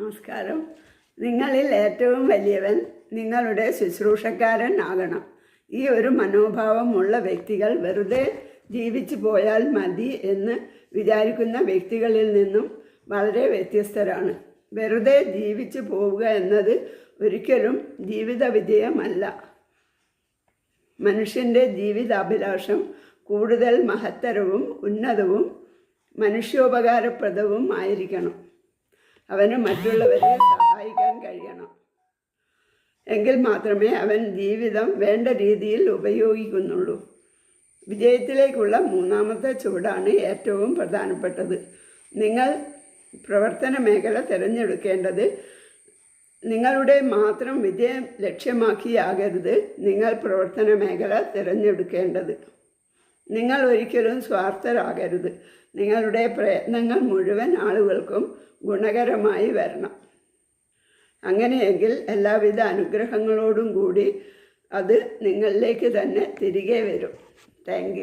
നമസ്കാരം. നിങ്ങളിൽ ഏറ്റവും വലിയവൻ നിങ്ങളുടെ ശുശ്രൂഷക്കാരൻ ആകണം. ഈ ഒരു മനോഭാവമുള്ള വ്യക്തികൾ വെറുതെ ജീവിച്ചു പോയാൽ മതി എന്ന് വിചാരിക്കുന്ന വ്യക്തികളിൽ നിന്നും വളരെ വ്യത്യസ്തരാണ്. വെറുതെ ജീവിച്ചു പോവുക എന്നത് ഒരിക്കലും ജീവിത വിജയമല്ല മനുഷ്യന്റെ ജീവിതാഭിലാഷം കൂടുതൽ മഹത്തരവും ഉന്നതവും മനുഷ്യോപകാരപ്രദവും ആയിരിക്കണം. അവന് മറ്റുള്ളവരെ സഹായിക്കാൻ കഴിയണം. എങ്കിൽ മാത്രമേ അവൻ ജീവിതം വേണ്ട രീതിയിൽ ഉപയോഗിക്കുന്നുള്ളൂ. വിജയത്തിലേക്കുള്ള മൂന്നാമത്തെ ചുവടാണ് ഏറ്റവും പ്രധാനപ്പെട്ടത്. നിങ്ങൾ പ്രവർത്തന മേഖല തിരഞ്ഞെടുക്കേണ്ടത് നിങ്ങളുടെ മാത്രം വിജയം ലക്ഷ്യമാക്കിയാകരുത്. നിങ്ങൾ പ്രവർത്തന മേഖല തിരഞ്ഞെടുക്കേണ്ടത്. നിങ്ങൾ ഒരിക്കലും സ്വാർത്ഥരാകരുത്. നിങ്ങളുടെ പ്രയത്നങ്ങൾ മുഴുവൻ ആളുകൾക്കും ഗുണകരമായി വരണം. അങ്ങനെയെങ്കിൽ എല്ലാവിധ അനുഗ്രഹങ്ങളോടും കൂടി അത് നിങ്ങളിലേക്ക് തന്നെ തിരികെ വരും. താങ്ക്